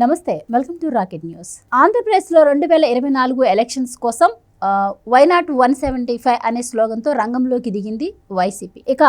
నమస్తే welcome to rocket news. ఆంధ్రప్రదేశ్లో రెండు వేల ఇరవై నాలుగు ఎలక్షన్స్ కోసం why not one seventy five అనే స్లోగన్తో రంగంలోకి దిగింది వైసీపీ. ఇక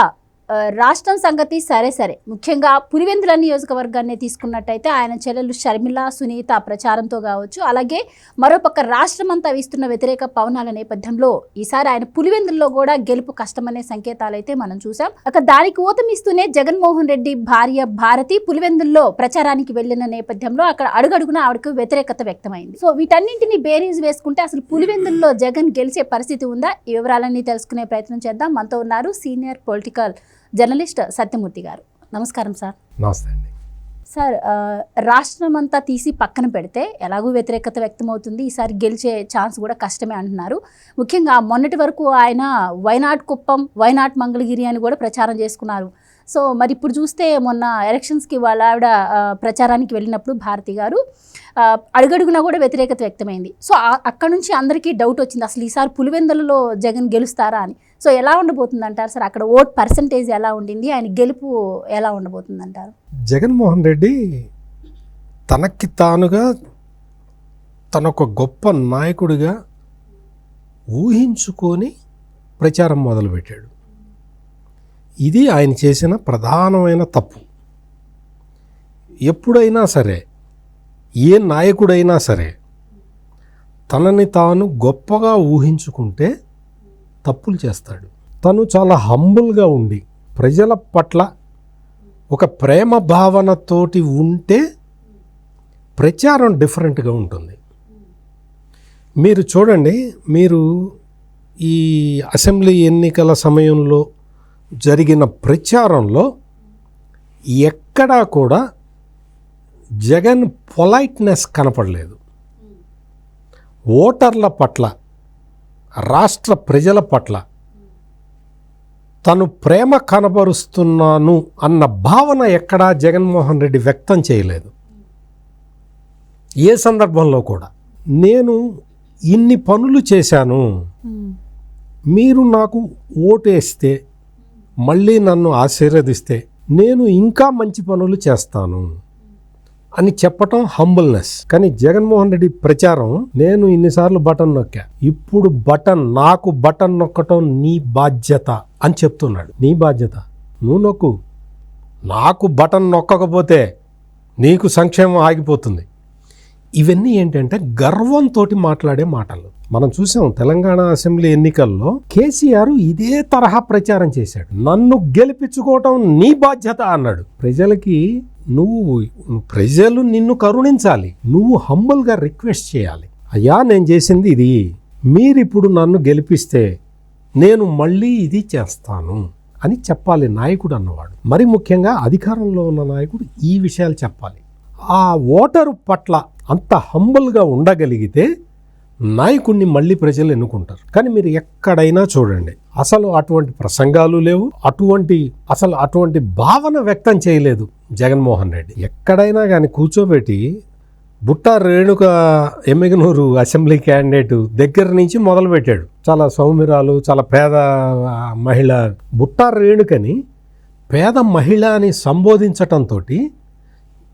రాష్ట్రం సంగతి సరే సరే. ముఖ్యంగా పులివెందుల నియోజకవర్గాన్ని తీసుకున్నట్టయితే ఆయన చెల్లెలు షర్మిల సునీత ప్రచారంతో కావచ్చు అలాగే మరోపక్క రాష్ట్రం అంతా వీస్తున్న వ్యతిరేక పవనాల నేపథ్యంలో ఈసారి ఆయన పులివెందుల్లో కూడా గెలుపు కష్టమనే సంకేతాలు అయితే మనం చూసాం ఇక దానికి ఊతమిస్తూనే జగన్మోహన్ రెడ్డి భార్య భారతి పులివెందుల్లో ప్రచారానికి వెళ్ళిన నేపథ్యంలో అక్కడ అడుగడుగున ఆవిడకు వ్యతిరేకత వ్యక్తమైంది. సో వీటన్నింటిని బేరీజ్ వేసుకుంటే అసలు పులివెందుల్లో జగన్ గెలిచే పరిస్థితి ఉందా? ఈ వివరాలన్నీ తెలుసుకునే ప్రయత్నం చేద్దాం. మనతో ఉన్నారు సీనియర్ పొలిటికల్ జర్నలిస్ట్ సత్యమూర్తి గారు. నమస్కారం సార్. నమస్తే అండి. సార్ రాష్ట్రం అంతా తీసి పక్కన పెడితే ఎలాగూ వ్యతిరేకత వ్యక్తమవుతుంది. ఈసారి గెలిచే ఛాన్స్ కూడా కష్టమే అంటున్నారు. ముఖ్యంగా మొన్నటి వరకు ఆయన వైనాట్ కుప్పం వైనాట్ మంగళగిరి అని కూడా ప్రచారం చేసుకున్నారు. సో మరి ఇప్పుడు చూస్తే మొన్న ఎలక్షన్స్కి వాళ్ళ ఆవిడ ప్రచారానికి వెళ్ళినప్పుడు భారతి గారు అడుగడుగునా కూడా వ్యతిరేకత వ్యక్తమైంది. సో అక్కడ నుంచి అందరికీ డౌట్ వచ్చింది అసలు ఈసారి పులివెందులలో జగన్ గెలుస్తారా అని. సో ఎలా ఉండబోతుంది అంటారు సార్? అక్కడ ఓట్ పర్సంటేజ్ ఎలా ఉండింది? ఆయన గెలుపు ఎలా ఉండబోతుంది అంటారు జగన్మోహన్ రెడ్డి తనకి తానుగా తనొక గొప్ప నాయకుడిగా ఊహించుకొని ప్రచారం మొదలుపెట్టాడు. ఇది ఆయన చేసిన ప్రధానమైన తప్పు. ఎప్పుడైనా సరే ఏ నాయకుడైనా సరే తనని తాను గొప్పగా ఊహించుకుంటే తప్పులు చేస్తాడు. తను చాలా హంబుల్గా ఉండి ప్రజల పట్ల ఒక ప్రేమ భావనతోటి ఉంటే ప్రచారం డిఫరెంట్గా ఉంటుంది. మీరు చూడండి మీరు ఈ అసెంబ్లీ ఎన్నికల సమయంలో జరిగిన ప్రచారంలో ఎక్కడా కూడా జగన్ పొలైట్నెస్ కనపడలేదు. ఓటర్ల పట్ల రాష్ట్ర ప్రజల పట్ల తను ప్రేమ కనబరుస్తున్నాను అన్న భావన ఎక్కడా జగన్మోహన్ రెడ్డి వ్యక్తం చేయలేదు. ఏ సందర్భంలో కూడా నేను ఇన్ని పనులు చేశాను. మీరు నాకు ఓటేస్తే మళ్ళీ నన్ను ఆశీర్వదిస్తే నేను ఇంకా మంచి పనులు చేస్తాను అని చెప్పటం హంబుల్నెస్ కానీ జగన్మోహన్ రెడ్డి ప్రచారం నేను ఇన్నిసార్లు బటన్ నొక్కా. ఇప్పుడు బటన్ నాకు బటన్ నొక్కటం నీ బాధ్యత అని చెప్తున్నాడు. నీ బాధ్యత? నువ్వు నొక్కు. నాకు బటన్ నొక్కకపోతే నీకు సంక్షేమం ఆగిపోతుంది. ఇవన్నీ ఏంటంటే గర్వంతో మాట్లాడే మాటలు. మనం చూసాం తెలంగాణ అసెంబ్లీ ఎన్నికల్లో కేసీఆర్ ఇదే తరహా ప్రచారం చేశాడు. నన్ను గెలిపించుకోవటం నీ బాధ్యత అన్నాడు. ప్రజలకి నువ్వు ప్రజలు నిన్ను కరుణించాలి. నువ్వు హంబుల్గా రిక్వెస్ట్ చేయాలి. అయ్యా నేను చేసింది ఇది. మీరిప్పుడు నన్ను గెలిపిస్తే నేను మళ్ళీ ఇది చేస్తాను అని చెప్పాలి నాయకుడు అన్నవాడు. మరి ముఖ్యంగా అధికారంలో ఉన్న నాయకుడు ఈ విషయాలు చెప్పాలి. ఆ ఓటరు పట్ల అంత హంబుల్గా ఉండగలిగితే నాయకుడిని మళ్ళీ ప్రజలు ఎన్నుకుంటారు. కానీ మీరు ఎక్కడైనా చూడండి అసలు అటువంటి ప్రసంగాలు లేవు అటువంటి అసలు అటువంటి భావన వ్యక్తం చేయలేదు జగన్మోహన్ రెడ్డి. ఎక్కడైనా కానీ కూర్చోబెట్టి బుట్ట రేణుక ఎమ్మిగనూరు అసెంబ్లీ క్యాండిడేట్ దగ్గర నుంచి మొదలుపెట్టాడు. చాలా సౌమ్యురాలు చాలా పేద మహిళ. బుట్ట రేణుకని పేద మహిళ అని సంబోధించటంతో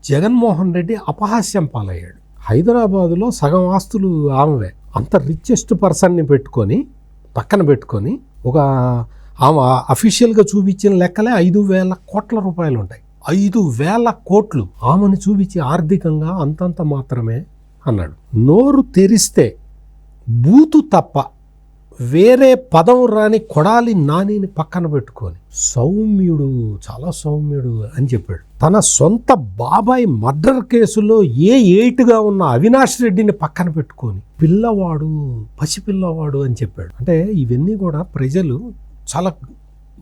జగన్మోహన్ రెడ్డి అపహాస్యం పాలయ్యాడు. హైదరాబాదులో సగం ఆస్తులు ఆమెవే. అంత రిచెస్ట్ పర్సన్ని పెట్టుకొని పక్కన పెట్టుకొని ఒక ఆమె అఫీషియల్గా చూపించిన లెక్కలే ఐదు వేల కోట్ల రూపాయలు ఉంటాయి ఐదు వేల కోట్లు ఆమెను చూపించి ఆర్థికంగా అంతంత మాత్రమే అన్నాడు. నోరు తెరిస్తే బూతు తప్ప వేరే పదం రాని కొడాలి నానిని పక్కన పెట్టుకొని సౌమ్యుడు చాలా సౌమ్యుడు అని చెప్పాడు. తన సొంత బాబాయ్ మర్డర్ కేసులో ఏ ఎయిట్గా ఉన్న అవినాష్ రెడ్డిని పక్కన పెట్టుకొని పిల్లవాడు పసిపిల్లవాడు అని చెప్పాడు. అంటే ఇవన్నీ కూడా ప్రజలు చాలా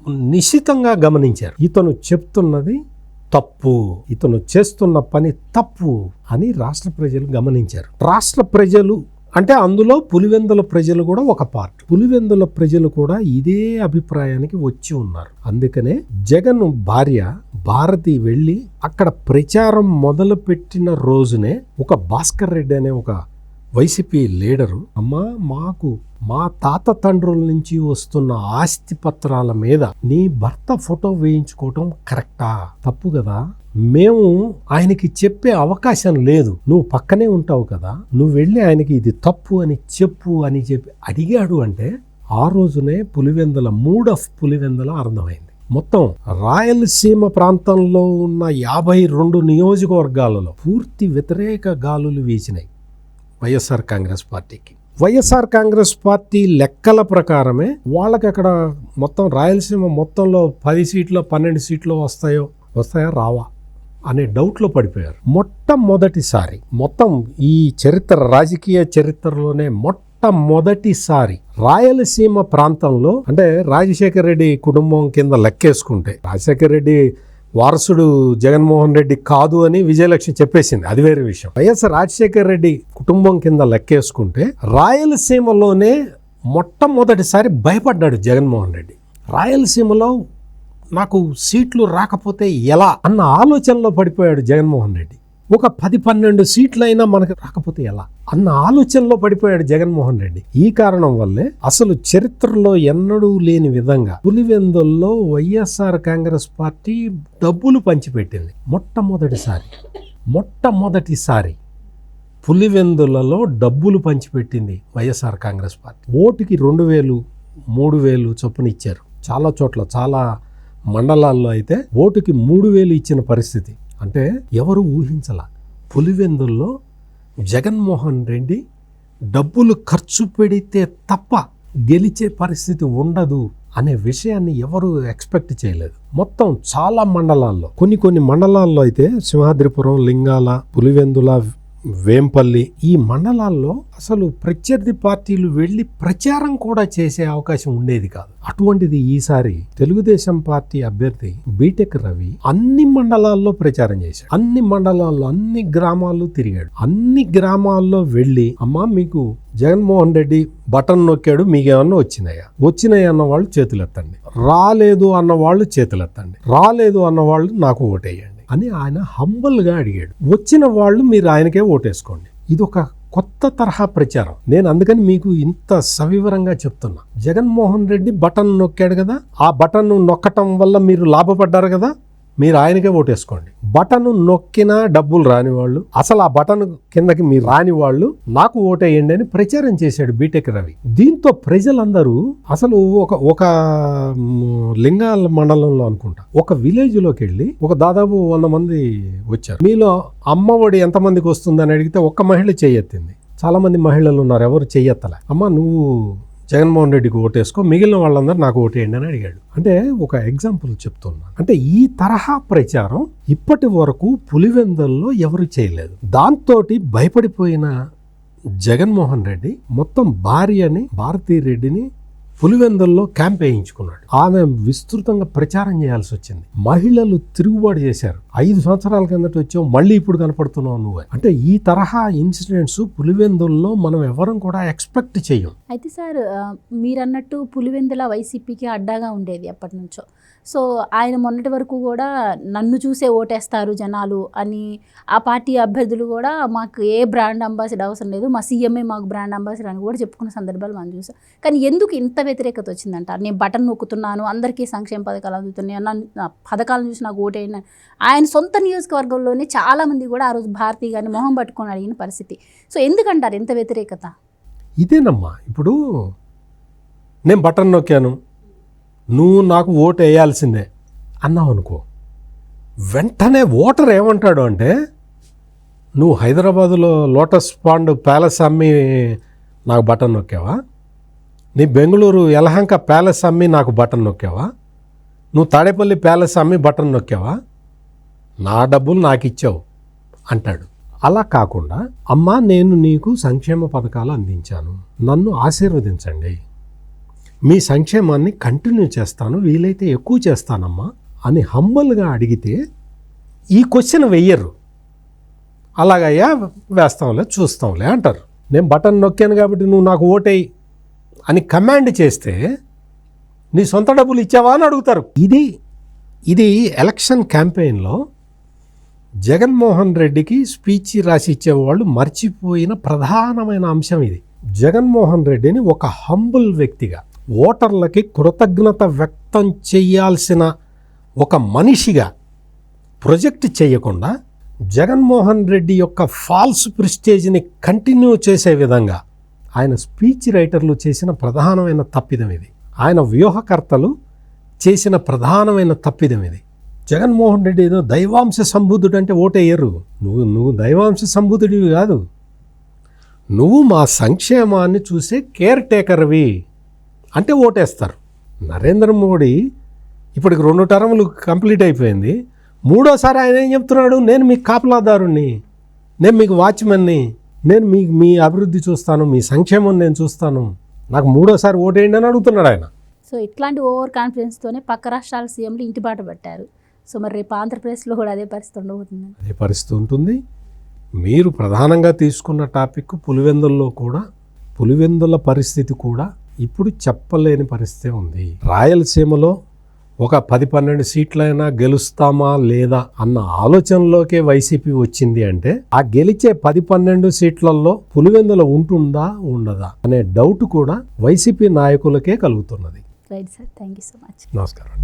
నిశితంగా గమనించారు. ఇతను చెప్తున్నది తప్పు ఇతను చేస్తున్న పని తప్పు అని రాష్ట్ర ప్రజలు గమనించారు. రాష్ట్ర ప్రజలు అంటే అందులో పులివెందుల ప్రజలు కూడా ఒక పార్ట్ పులివెందుల ప్రజలు కూడా ఇదే అభిప్రాయానికి వచ్చి ఉన్నారు. అందుకనే జగన్ భార్య భారతి వెళ్ళి అక్కడ ప్రచారం మొదలుపెట్టిన రోజునే ఒక భాస్కర్ రెడ్డి అనే ఒక వైసీపీ లీడరు అమ్మా మాకు మా తాత తండ్రుల నుంచి వస్తున్న ఆస్తి పత్రాల మీద నీ భర్త ఫోటో వేయించుకోవటం కరెక్టా? తప్పు కదా. మేము ఆయనకి చెప్పే అవకాశం లేదు. నువ్వు పక్కనే ఉంటావు కదా. నువ్వు వెళ్ళి ఆయనకి ఇది తప్పు అని చెప్పు అని చెప్పి అడిగాడు అంటే ఆ రోజునే పులివెందుల మూడ్ ఆఫ్ పులివెందుల అర్థమైంది. మొత్తం రాయలసీమ ప్రాంతంలో ఉన్న యాభై రెండు నియోజకవర్గాలలో పూర్తి వ్యతిరేక గాలులు వీచినాయి వైఎస్ఆర్ కాంగ్రెస్ పార్టీకి. వైఎస్ఆర్ కాంగ్రెస్ పార్టీ లెక్కల ప్రకారమే వాళ్ళకి అక్కడ మొత్తం రాయలసీమ మొత్తంలో పది సీట్లు పన్నెండు సీట్లు వస్తాయో వస్తాయా రావా అనే డౌట్లో పడిపోయారు. మొట్టమొదటిసారి మొత్తం ఈ చరిత్ర రాజకీయ చరిత్రలోనే మొట్టమొదటిసారి రాయలసీమ ప్రాంతంలో అంటే రాజశేఖర రెడ్డి కుటుంబం కింద లెక్కేసుకుంటే రాజశేఖర రెడ్డి వారసుడు జగన్మోహన్ రెడ్డి కాదు అని విజయలక్ష్మి చెప్పేసింది. అది వేరే విషయం. వైఎస్ రాజశేఖర రెడ్డి కుటుంబం కింద లెక్కేసుకుంటే రాయలసీమలోనే మొట్టమొదటిసారి భయపడ్డాడు జగన్మోహన్ రెడ్డి. రాయలసీమలో నాకు సీట్లు రాకపోతే ఎలా? అన్న ఆలోచనలో పడిపోయాడు జగన్మోహన్ రెడ్డి. ఒక పది పన్నెండు సీట్లైనా మనకు రాకపోతే ఎలా? అన్న ఆలోచనలో పడిపోయాడు జగన్మోహన్ రెడ్డి. ఈ కారణం వల్లే అసలు చరిత్రలో ఎన్నడూ లేని విధంగా పులివెందుల్లో వైఎస్ఆర్ కాంగ్రెస్ పార్టీ డబ్బులు పంచిపెట్టింది. మొట్టమొదటిసారి మొట్టమొదటిసారి పులివెందులలో డబ్బులు పంచిపెట్టింది వైఎస్ఆర్ కాంగ్రెస్ పార్టీ. ఓటుకి రెండు వేలు మూడు వేలు చొప్పున ఇచ్చారు. చాలా చోట్ల చాలా మండలాల్లో అయితే ఓటుకి మూడు వేలు ఇచ్చిన పరిస్థితి. అంటే ఎవరు ఊహించల. పులివెందుల్లో జగన్మోహన్ రెడ్డి డబ్బులు ఖర్చు పెడితే తప్ప గెలిచే పరిస్థితి ఉండదు అనే విషయాన్ని ఎవరు ఎక్స్పెక్ట్ చేయలేదు. మొత్తం చాలా మండలాల్లో కొన్ని కొన్ని మండలాల్లో అయితే సింహాద్రిపురం లింగాల పులివెందుల వేంపల్లి ఈ మండలాల్లో అసలు ప్రత్యర్థి పార్టీలు వెళ్ళి ప్రచారం కూడా చేసే అవకాశం ఉండేది కాదు. అటువంటిది ఈసారి తెలుగుదేశం పార్టీ అభ్యర్థి బీటెక్ రవి అన్ని మండలాల్లో ప్రచారం చేశాడు. అన్ని మండలాల్లో అన్ని గ్రామాల్లో తిరిగాడు. అన్ని గ్రామాల్లో వెళ్ళి అమ్మా మీకు జగన్మోహన్ రెడ్డి బటన్ నొక్కాడు మీకేమన్నా వచ్చినాయా? వచ్చినాయి అన్న వాళ్ళు చేతులెత్తండి. రాలేదు అన్న వాళ్ళు చేతులెత్తండి. రాలేదు అన్న వాళ్ళు నాకు ఓటేయండి. అని ఆయన హంబల్గా అడిగాడు. వచ్చిన వాళ్ళు మీరు ఆయనకే ఓటేసుకోండి. ఇది ఒక కొత్త తరహా ప్రచారం. నేను అందుకని మీకు ఇంత సవివరంగా చెప్తున్నా. జగన్మోహన్ రెడ్డి బటన్ నొక్కాడు కదా? ఆ బటన్ నొక్కటం వల్ల మీరు లాభపడ్డారు కదా? మీరు ఆయనకే ఓటేసుకోండి. బటన్ నొక్కినా డబ్బులు రాని వాళ్ళు అసలు ఆ బటన్ కిందకి మీరు రాని వాళ్ళు నాకు ఓటేయండి అని ప్రచారం చేశాడు బీటెక్ రవి. దీంతో ప్రజలందరూ అసలు ఒక ఒక లింగాల మండలంలో అనుకుంటా ఒక విలేజ్లోకి వెళ్ళి ఒక దాదాపు వంద మంది వచ్చారు. మీలో అమ్మఒడి ఎంతమందికి వస్తుందని అడిగితే ఒక్క మహిళ చేయెత్తింది చాలామంది మహిళలు ఉన్నారు ఎవరు చెయ్యెత్తలే అమ్మ నువ్వు జగన్మోహన్ రెడ్డికి ఓటేసుకో మిగిలిన వాళ్ళందరూ నాకు ఓటేయండి అని అడిగాడు. అంటే ఒక ఎగ్జాంపుల్ చెప్తున్నాను అంటే ఈ తరహా ప్రచారం ఇప్పటి వరకు పులివెందల్లో ఎవరు చేయలేదు. దాంతో భయపడిపోయిన జగన్మోహన్ రెడ్డి మొత్తం భార్యని భారతీ రెడ్డిని పులివెందుల్లో క్యాంప్ వేయించుకున్నాడు. ఆమె విస్తృతంగా ప్రచారం చేయాల్సి వచ్చింది. మహిళలు తిరుగుబాటు చేశారు. ఐదు సంవత్సరాల కిందట వచ్చావు మళ్ళీ ఇప్పుడు కనపడుతున్నావు నువ్వు అంటే ఈ తరహా ఇన్సిడెంట్స్ పులివెందుల్లో మనం ఎవరం కూడా ఎక్స్పెక్ట్ చేయం. అయితే సార్ మీరన్నట్టు పులివెందుల వైసీపీకి అడ్డాగా ఉండేది ఎప్పటి నుంచో సో ఆయన మొన్నటి వరకు కూడా నన్ను చూసే ఓటేస్తారు జనాలు అని ఆ పార్టీ అభ్యర్థులు కూడా మాకు ఏ బ్రాండ్ అంబాసిడర్ అవసరం లేదు మా సీఎంఏ మాకు బ్రాండ్ అంబాసిడర్ అని కూడా చెప్పుకున్న సందర్భాలు మనం చూసాం. కానీ ఎందుకు ఇంత వ్యతిరేకత వచ్చిందంటారు నేను బటన్ నొక్కుతున్నాను అందరికీ సంక్షేమ పథకాలు అందుతున్నాయి అన్న పథకాలను చూసి నాకు ఓటేయండి ఆయన ఆయన సొంత నియోజకవర్గంలోనే చాలామంది కూడా ఆ రోజు భారతీయ గారిని మొహం పట్టుకొని అడిగిన పరిస్థితి. సో ఎందుకంటారు? ఎంత వ్యతిరేకత? ఇదేనమ్మా. ఇప్పుడు నేను బటన్ నొక్కాను. నువ్వు నాకు ఓటు వేయాల్సిందే అన్నావు అనుకో. వెంటనే ఓటర్ ఏమంటాడు అంటే నువ్వు హైదరాబాదులో లోటస్ పాండ్ ప్యాలెస్ అమ్మి నాకు బటన్ నొక్కావా? నీ బెంగళూరు యలహంక ప్యాలెస్ అమ్మి నాకు బటన్ నొక్కావా? నువ్వు తాడేపల్లి ప్యాలెస్ అమ్మి బటన్ నొక్కావా? నా డబ్బులు నాకు ఇచ్చావు అంటాడు. అలా కాకుండా అమ్మా నేను నీకు సంక్షేమ పథకాలు అందించాను. నన్ను ఆశీర్వదించండి. మీ సంక్షేమాన్ని కంటిన్యూ చేస్తాను వీలైతే ఎక్కువ చేస్తానమ్మా అని హంబల్గా అడిగితే ఈ క్వశ్చన్ వెయ్యరు అలాగయ్యా వేస్తాంలే చూస్తాంలే అంటారు. నేను బటన్ నొక్కాను కాబట్టి నువ్వు నాకు ఓటేయి అని కమాండ్ చేస్తే నీ సొంత డబ్బులు ఇచ్చావా అని అడుగుతారు. ఇది ఇది ఎలక్షన్ క్యాంపెయిన్లో జగన్మోహన్ రెడ్డికి స్పీచ్ రాసి ఇచ్చేవాళ్ళు మర్చిపోయిన ప్రధానమైన అంశం ఇది. జగన్మోహన్ రెడ్డిని ఒక హంబుల్ వ్యక్తిగా ఓటర్లకి కృతజ్ఞత వ్యక్తం చేయాల్సిన ఒక మనిషిగా ప్రొజెక్ట్ చేయకుండా జగన్మోహన్ రెడ్డి యొక్క ఫాల్స్ ప్రిస్టేజ్ని కంటిన్యూ చేసే విధంగా ఆయన స్పీచ్ రైటర్లు చేసిన ప్రధానమైన తప్పిదం ఇది. ఆయన వ్యూహకర్తలు చేసిన ప్రధానమైన తప్పిదం ఇది. జగన్మోహన్ రెడ్డి ఏదో దైవాంశ సంబుద్ధుడు అంటే ఓటేయరు. నువ్వు నువ్వు దైవాంశ సంబుద్ధుడివి కాదు. నువ్వు మా సంక్షేమాన్ని చూసే కేర్ టేకర్వి అంటే ఓటేస్తారు. నరేంద్ర మోడీ ఇప్పటికి రెండు టర్ములు కంప్లీట్ అయిపోయింది. మూడోసారి ఆయన ఏం చెప్తున్నాడు? నేను మీకు కాపలాదారుణ్ణి నేను మీకు వాచ్మెన్ని నేను మీ మీ అభివృద్ధి చూస్తాను మీ సంక్షేమం నేను చూస్తాను. నాకు మూడోసారి ఓటేయండి అని అడుగుతున్నాడు ఆయన. సో ఇట్లాంటి ఓవర్ కాన్ఫిడెన్స్తోనే పక్క రాష్ట్రాల సీఎంలు ఇంటి బాట పట్టారు. సో మరి రేపు ఆంధ్రప్రదేశ్లో కూడా అదే పరిస్థితి ఉండబోతుంది. అదే పరిస్థితి ఉంటుంది. మీరు ప్రధానంగా తీసుకున్న టాపిక్ పులివెందుల్లో కూడా పులివెందుల పరిస్థితి కూడా ఇప్పుడు చెప్పలేని పరిస్థితి ఉంది. రాయలసీమలో ఒక పది పన్నెండు సీట్లైనా గెలుస్తామా లేదా అన్న ఆలోచనలోకే వైసీపీ వచ్చింది అంటే ఆ గెలిచే పది పన్నెండు సీట్లలో పులివెందుల ఉంటుందా ఉండదా అనే డౌట్ కూడా వైసీపీ నాయకులకే కలుగుతున్నది. Right sir thank you so much నమస్కారం.